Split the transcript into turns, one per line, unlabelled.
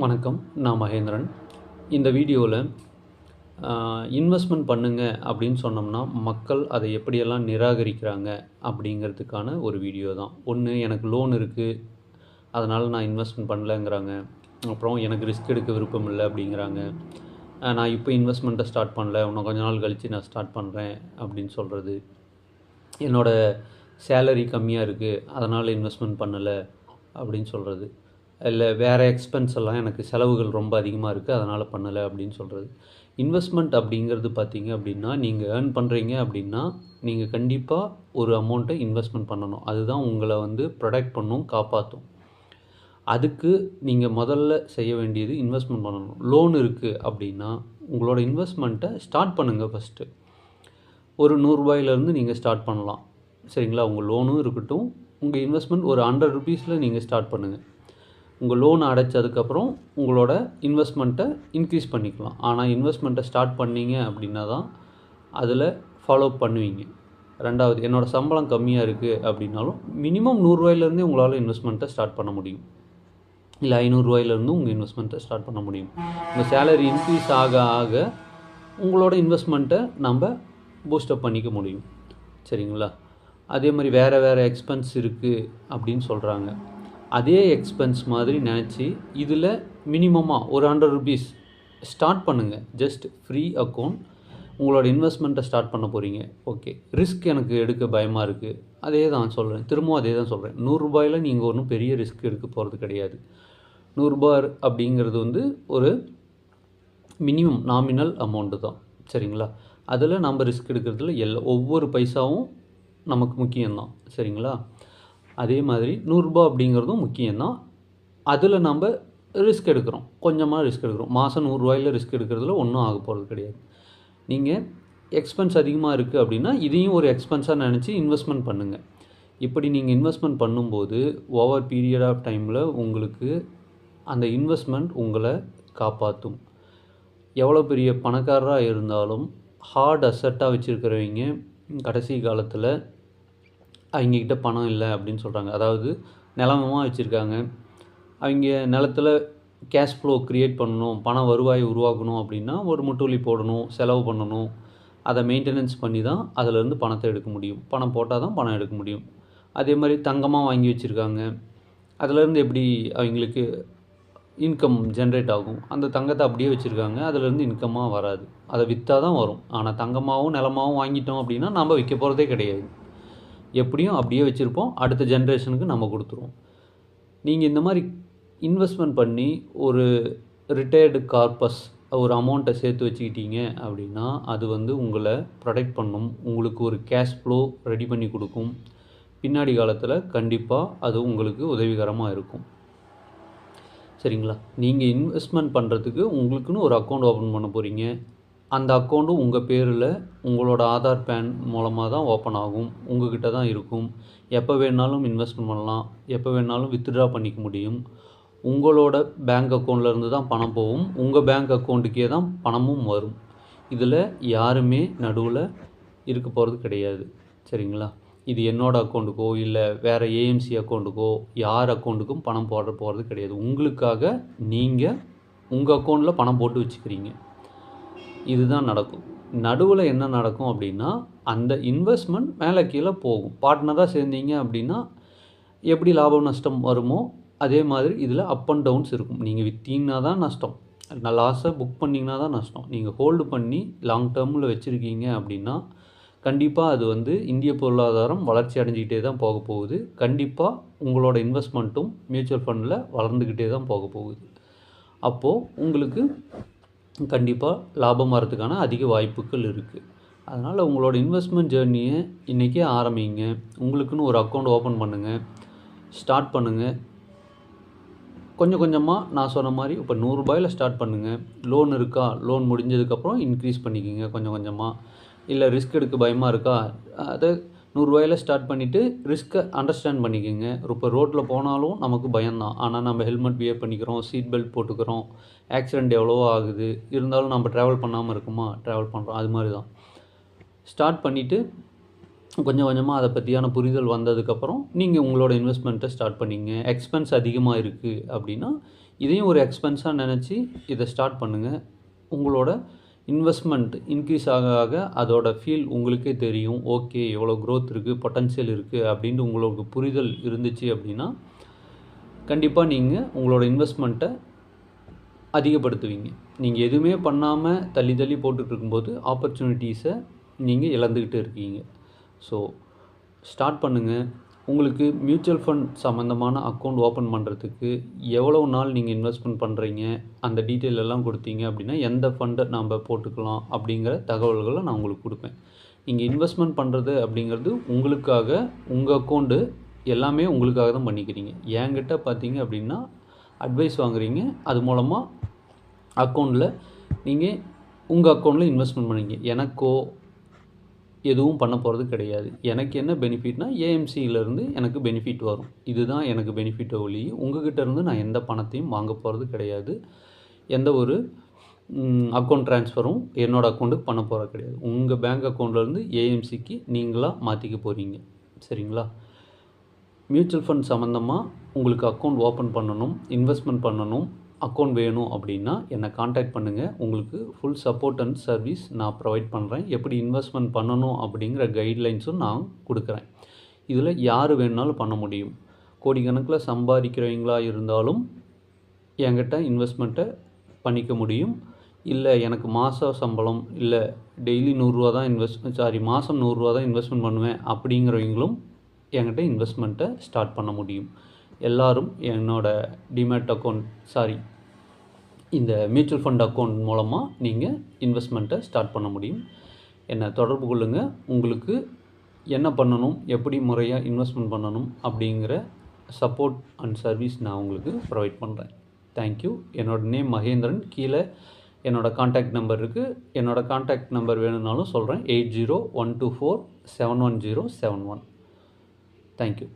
வணக்கம் நான் மகேந்திரன். இந்த வீடியோவில் இன்வெஸ்ட்மெண்ட் பண்ணுங்க அப்படின்னு சொன்னோம்னா மக்கள் அதை எப்படியெல்லாம் நிராகரிக்கிறாங்க அப்படிங்கிறதுக்கான ஒரு வீடியோ தான். ஒன்று எனக்கு லோன் இருக்குது அதனால் நான் இன்வெஸ்ட்மெண்ட் பண்ணலங்கிறாங்க. அப்புறம் எனக்கு ரிஸ்க் எடுக்க விருப்பம் இல்லை அப்படிங்கிறாங்க. நான் இப்போ இன்வெஸ்ட்மெண்ட்டை ஸ்டார்ட் பண்ணல இன்னும் கொஞ்ச நாள் கழித்து நான் ஸ்டார்ட் பண்ணுறேன் அப்படின்னு சொல்கிறது என்னோடய சேலரி கம்மியாக இருக்குது அதனால் இன்வெஸ்ட்மெண்ட் பண்ணலை அப்படின்னு சொல்கிறது இல்லை வேறு எக்ஸ்பென்ஸ் எல்லாம் எனக்கு செலவுகள் ரொம்ப அதிகமாக இருக்குது அதனால் பண்ணலை அப்படின்னு சொல்கிறது இன்வெஸ்ட்மெண்ட் அப்படிங்கிறது பார்த்தீங்க அப்படின்னா நீங்கள் ஏர்ன் பண்ணுறீங்க அப்படின்னா நீங்கள் கண்டிப்பாக ஒரு அமௌண்ட்டை இன்வெஸ்ட்மெண்ட் பண்ணணும். அதுதான் உங்களை வந்து ப்ரொடெக்ட் பண்ணும் காப்பாற்றும் அதுக்கு நீங்கள் முதல்ல செய்ய வேண்டியது இன்வெஸ்ட்மெண்ட் பண்ணணும். லோன் இருக்குது அப்படின்னா உங்களோட இன்வெஸ்ட்மெண்ட்டை ஸ்டார்ட் பண்ணுங்கள் ஃபஸ்ட்டு ஒரு நூறுரூபாயிலேருந்து நீங்கள் ஸ்டார்ட் பண்ணலாம். சரிங்களா? உங்கள் லோனும் இருக்கட்டும் உங்கள் இன்வெஸ்ட்மெண்ட் ஒரு ஹண்ட்ரட் ருபீஸில் நீங்கள் ஸ்டார்ட் பண்ணுங்கள் உங்கள் லோன் அடைச்சதுக்கப்புறம் உங்களோட இன்வெஸ்ட்மெண்ட்டை இன்க்ரீஸ் பண்ணிக்கலாம். ஆனால் இன்வெஸ்ட்மெண்ட்டை ஸ்டார்ட் பண்ணீங்க அப்படின்னா தான் அதில் ஃபாலோ பண்ணுவீங்க. ரெண்டாவது என்னோடய சம்பளம் கம்மியாக இருக்குது அப்படின்னாலும் மினிமம் நூறுரூவாயிலேருந்தே உங்களால் இன்வெஸ்ட்மெண்ட்டை ஸ்டார்ட் பண்ண முடியும். இல்லை ஐநூறுரூவாயிலேருந்து உங்கள் இன்வெஸ்ட்மெண்ட்டை ஸ்டார்ட் பண்ண முடியும். உங்கள் சேலரி இன்க்ரீஸ் ஆக ஆக உங்களோட இன்வெஸ்ட்மெண்ட்டை நம்ம பூஸ்டப் பண்ணிக்க முடியும். சரிங்களா? அதே மாதிரி வேறு வேறு எக்ஸ்பென்ஸ் இருக்குது அப்படின்னு சொல்கிறாங்க அதே எக்ஸ்பென்ஸ் மாதிரி நினச்சி இதில் மினிமமாக ஒரு ஹண்ட்ரட் ருபீஸ் ஸ்டார்ட் பண்ணுங்கள் ஜஸ்ட் ஃப்ரீ அக்கௌண்ட் உங்களோட இன்வெஸ்ட்மெண்ட்டை ஸ்டார்ட் பண்ண போகிறீங்க ஓகே ரிஸ்க் எனக்கு எடுக்க பயமாக இருக்குது அதே தான் சொல்கிறேன் திரும்பவும் அதே தான் சொல்கிறேன் நூறுரூபாயில் நீங்கள் ஒன்றும் பெரிய ரிஸ்க் எடுக்க போகிறது கிடையாது. நூறுரூபா அப்படிங்கிறது வந்து ஒரு மினிமம் நாமினல் அமௌண்ட்டு தான். சரிங்களா? அதில் நம்ம ரிஸ்க் எடுக்கிறதுல எல்லா ஒவ்வொரு பைசாவும் நமக்கு முக்கியம்தான். சரிங்களா? அதே மாதிரி நூறுரூபா அப்படிங்கிறதும் முக்கியம்தான். அதில் நம்ம ரிஸ்க் எடுக்கிறோம். கொஞ்சமாக ரிஸ்க் எடுக்கிறோம். மாதம் நூறுரூவாயில் ரிஸ்க் எடுக்கிறதுல ஒன்றும் ஆக போகிறது கிடையாது. நீங்கள் எக்ஸ்பென்ஸ் அதிகமாக இருக்குது அப்படின்னா இதையும் ஒரு எக்ஸ்பென்ஸாக நினச்சி இன்வெஸ்ட்மெண்ட் பண்ணுங்கள் இப்படி நீங்கள் இன்வெஸ்ட்மெண்ட் பண்ணும்போது ஓவர் பீரியட் ஆஃப் டைமில் உங்களுக்கு அந்த இன்வெஸ்ட்மெண்ட் உங்களை காப்பாற்றும் எவ்வளோ பெரிய பணக்காரராக இருந்தாலும் ஹார்ட் அசட்டாக வச்சுருக்கிறவங்க கடைசி காலத்தில் அவங்கக்கிட்ட பணம் இல்லை அப்படின்னு சொல்கிறாங்க அதாவது நிலமமாக வச்சுருக்காங்க. அவங்க நிலத்தில் கேஷ் ஃப்ளோ க்ரியேட் பண்ணணும் பண வருவாயை உருவாக்கணும் அப்படின்னா ஒரு முட்டுவலி போடணும் செலவு பண்ணணும். அதை மெயின்டெனன்ஸ் பண்ணி தான் அதிலேருந்து பணத்தை எடுக்க முடியும். பணம் போட்டால் தான் பணம் எடுக்க முடியும். அதே மாதிரி தங்கமாக வாங்கி வச்சுருக்காங்க. அதிலேருந்து எப்படி அவங்களுக்கு இன்கம் ஜென்ரேட் ஆகும்? அந்த தங்கத்தை அப்படியே வச்சுருக்காங்க. அதுலேருந்து இன்கமாக வராது. அதை விற்றா தான் வரும். ஆனால் தங்கமாகவும் நிலமாகவும் வாங்கிட்டோம் அப்படின்னா நம்ம விற்க போகிறதே கிடையாது. எப்படியும் அப்படியே வச்சுருப்போம். அடுத்த ஜென்ரேஷனுக்கு நம்ம கொடுத்துருவோம். நீங்கள் இந்த மாதிரி இன்வெஸ்ட்மெண்ட் பண்ணி ஒரு ரிட்டையர்டு கார்பஸ் ஒரு அமௌண்ட்டை சேர்த்து வச்சுக்கிட்டீங்க அப்படின்னா அது வந்து உங்களை ப்ரொடெக்ட் பண்ணும். உங்களுக்கு ஒரு கேஷ் ஃப்ளோ ரெடி பண்ணி கொடுக்கும். பின்னாடி காலத்தில் கண்டிப்பாக அது உங்களுக்கு உதவிகரமாக இருக்கும். சரிங்களா? நீங்கள் இன்வெஸ்ட்மெண்ட் பண்ணுறதுக்கு உங்களுக்குன்னு ஒரு அக்கௌண்ட் ஓப்பன் பண்ண போகிறீங்க அந்த அக்கௌண்ட்டும் உங்கள் பேரில் உங்களோட ஆதார் பேன் மூலமாக தான் ஓப்பன் ஆகும். உங்ககிட்ட தான் இருக்கும். எப்போ வேணாலும் இன்வெஸ்ட்மெண்ட் பண்ணலாம். எப்போ வேணாலும் வித்ட்ரா பண்ணிக்க முடியும். உங்களோட பேங்க் அக்கௌண்ட்லேருந்து தான் பணம் போகும். உங்கள் பேங்க் அக்கௌண்ட்டுக்கே தான் பணமும் வரும். இதில் யாருமே நடுவில் இருக்க போகிறது கிடையாது. சரிங்களா? இது என்னோடய அக்கௌண்ட்டுக்கோ இல்லை வேறு ஏஎம்சி அக்கௌண்ட்டுக்கோ யார் அக்கௌண்ட்டுக்கும் பணம் போடுற போகிறது கிடையாது. உங்களுக்காக நீங்கள் உங்கள் அக்கௌண்ட்டில் பணம் போட்டு வச்சுக்கிறீங்க. இதுதான் நடக்கும். நடுவில் என்ன நடக்கும் அப்படின்னா அந்த இன்வெஸ்ட்மெண்ட் மேலே கீழே போகும். பார்ட்னராக சேர்ந்தீங்க அப்படின்னா எப்படி லாபம் நஷ்டம் வருமோ அதே மாதிரி இதில் அப் அண்ட் டவுன்ஸ் இருக்கும். நீங்கள் விற்றீங்கன்னா தான் நஷ்டம். நான் லாஸை புக் பண்ணிங்கன்னா தான் நஷ்டம். நீங்கள் ஹோல்டு பண்ணி லாங் டேர்மில் வச்சுருக்கீங்க அப்படின்னா கண்டிப்பாக அது வந்து இந்திய பொருளாதாரம் வளர்ச்சி அடைஞ்சிக்கிட்டே தான் போக போகுது. கண்டிப்பாக உங்களோட இன்வெஸ்ட்மெண்ட்டும் மியூச்சுவல் ஃபண்டில் வளர்ந்துக்கிட்டே தான் போக போகுது. அப்போது உங்களுக்கு கண்டிப்பாக லாபம் வரதுக்கான அதிக வாய்ப்புகள் இருக்குது அதனால் உங்களோட இன்வெஸ்ட்மெண்ட் ஜேர்னியை இன்றைக்கே ஆரம்பிங்க. உங்களுக்குன்னு ஒரு அக்கௌண்ட் ஓப்பன் பண்ணுங்கள் ஸ்டார்ட் பண்ணுங்கள் கொஞ்சம் கொஞ்சமாக நான் சொன்ன மாதிரி இப்போ நூறுரூபாயில் ஸ்டார்ட் பண்ணுங்கள் லோன் இருக்கா? லோன் முடிஞ்சதுக்கப்புறம் இன்க்ரீஸ் பண்ணிக்கிங்க கொஞ்சம் கொஞ்சமாக இல்லை ரிஸ்க் எடுக்க பயமாக இருக்கா? அதை நூறுரூவாயில் ஸ்டார்ட் பண்ணிவிட்டு ரிஸ்க்கை அண்டர்ஸ்டாண்ட் பண்ணிக்கோங்க. இப்போ ரோட்டில் போனாலும் நமக்கு பயம்தான். ஆனால் நம்ம ஹெல்மெட் வியர் பண்ணிக்கிறோம் சீட் பெல்ட் போட்டுக்கிறோம் ஆக்சிடெண்ட் எவ்வளவோ ஆகுது. இருந்தாலும் நம்ம ட்ராவல் பண்ணாமல் இருக்குமா? ட்ராவல் பண்ணுறோம் அது மாதிரி தான் ஸ்டார்ட் பண்ணிவிட்டு கொஞ்சம் கொஞ்சமாக அதை பற்றியான புரிதல் வந்ததுக்கப்புறம் நீங்கள் உங்களோட இன்வெஸ்ட்மெண்ட்டை ஸ்டார்ட் பண்ணிங்க. எக்ஸ்பென்ஸ் அதிகமாக இருக்குது அப்படின்னா இதையும் ஒரு எக்ஸ்பென்ஸாக நினச்சி இதை ஸ்டார்ட் பண்ணுங்கள் உங்களோட இன்வெஸ்ட்மெண்ட் இன்க்ரீஸ் ஆக ஆக அதோட ஃபீல் உங்களுக்கே தெரியும். ஓகே எவ்வளோ க்ரோத் இருக்குது பொட்டன்ஷியல் இருக்குது அப்படின்ட்டு உங்களுக்கு புரிதல் இருந்துச்சு அப்படின்னா கண்டிப்பாக நீங்கள் உங்களோட இன்வெஸ்ட்மெண்ட்டை அதிகப்படுத்துவீங்க. நீங்கள் எதுவுமே பண்ணாமல் தள்ளி தள்ளி போட்டுட்டு இருக்கும்போது ஆப்பர்ச்சுனிட்டிஸை நீங்கள் இழந்துக்கிட்டு இருக்கீங்க. ஸோ ஸ்டார்ட் பண்ணுங்கள் உங்களுக்கு மியூச்சுவல் ஃபண்ட் சம்மந்தமான அக்கௌண்ட் ஓப்பன் பண்ணுறதுக்கு எவ்வளோ நாள் நீங்கள் இன்வெஸ்ட்மெண்ட் பண்ணுறீங்க அந்த டீட்டெயில் எல்லாம் கொடுத்தீங்க அப்படின்னா எந்த ஃபண்டை நாம் போட்டுக்கலாம் அப்படிங்கிற தகவல்களை நான் உங்களுக்கு கொடுப்பேன். நீங்கள் இன்வெஸ்ட்மெண்ட் பண்ணுறது அப்படிங்கிறது உங்களுக்காக உங்கள் அக்கௌண்ட்டு எல்லாமே உங்களுக்காக தான் பண்ணிக்கிறீங்க. என்கிட்ட பார்த்தீங்க அப்படின்னா அட்வைஸ் வாங்குறீங்க. அது மூலமாக அக்கௌண்ட்டில் நீங்கள் உங்கள் அக்கௌண்ட்டில் இன்வெஸ்ட்மெண்ட் பண்ணீங்க. எனக்கோ எதுவும் பண்ண போகிறது கிடையாது. எனக்கு என்ன பெனிஃபிட்னா ஏஎம்சியிலேருந்து எனக்கு பெனிஃபிட் வரும். இதுதான் எனக்கு பெனிஃபிட் ஒளி. உங்ககிட்ட இருந்து நான் எந்த பணத்தையும் வாங்க போகிறது கிடையாது. எந்த ஒரு அக்கௌண்ட் ட்ரான்ஸ்ஃபரும் என்னோடய அக்கௌண்ட்டுக்கு பண்ண போகிறது கிடையாது. உங்கள் பேங்க் அக்கௌண்ட்லேருந்து ஏஎம்சிக்கு நீங்களாக மாற்றிக்க போகிறீங்க சரிங்களா? மியூச்சுவல் ஃபண்ட் சம்மந்தமாக உங்களுக்கு அக்கௌண்ட் ஓப்பன் பண்ணணும் இன்வெஸ்ட்மெண்ட் பண்ணணும். அக்கௌண்ட் வேணும் அப்படின்னா என்னை காண்டாக்ட் பண்ணுங்கள் உங்களுக்கு ஃபுல் சப்போர்ட் அண்ட் சர்வீஸ் நான் ப்ரொவைட் பண்ணுறேன் எப்படி இன்வெஸ்ட்மெண்ட் பண்ணணும் அப்படிங்கிற கைட்லைன்ஸும் நான் கொடுக்குறேன். இதில் யார் வேணுனாலும் பண்ண முடியும். கோடிக்கணக்கில் சம்பாதிக்கிறவங்களா இருந்தாலும் என்கிட்ட இன்வெஸ்ட்மெண்ட்டை பண்ணிக்க முடியும். இல்லை எனக்கு மாத சம்பளம் இல்லை டெய்லி நூறுரூவா தான் இன்வெஸ்ட் சாரி மாதம் நூறுரூவா தான் இன்வெஸ்ட்மெண்ட் பண்ணுவேன் அப்படிங்கிறவங்களும் என்கிட்ட இன்வெஸ்ட்மெண்ட்டை ஸ்டார்ட் பண்ண முடியும். எல்லோரும் என்னோடய டிமேட் அக்கௌண்ட் சாரி இந்த மியூச்சுவல் ஃபண்ட் அக்கௌண்ட் மூலமாக நீங்கள் இன்வெஸ்ட்மெண்ட்டை ஸ்டார்ட் பண்ண முடியும். என்னை தொடர்பு கொள்ளுங்கள் உங்களுக்கு என்ன பண்ணணும் எப்படி முறையாக இன்வெஸ்ட்மெண்ட் பண்ணணும் அப்படிங்கிற சப்போர்ட் அண்ட் சர்வீஸ் நான் உங்களுக்கு ப்ரொவைட் பண்ணுறேன் தேங்க்யூ என்னோட நேம் மகேந்திரன். கீழே என்னோடய காண்டாக்ட் நம்பர் இருக்குது என்னோடய காண்டாக்ட் நம்பர் வேணும்னாலும் சொல்கிறேன் eight zero one two four seven one zero seven one thank you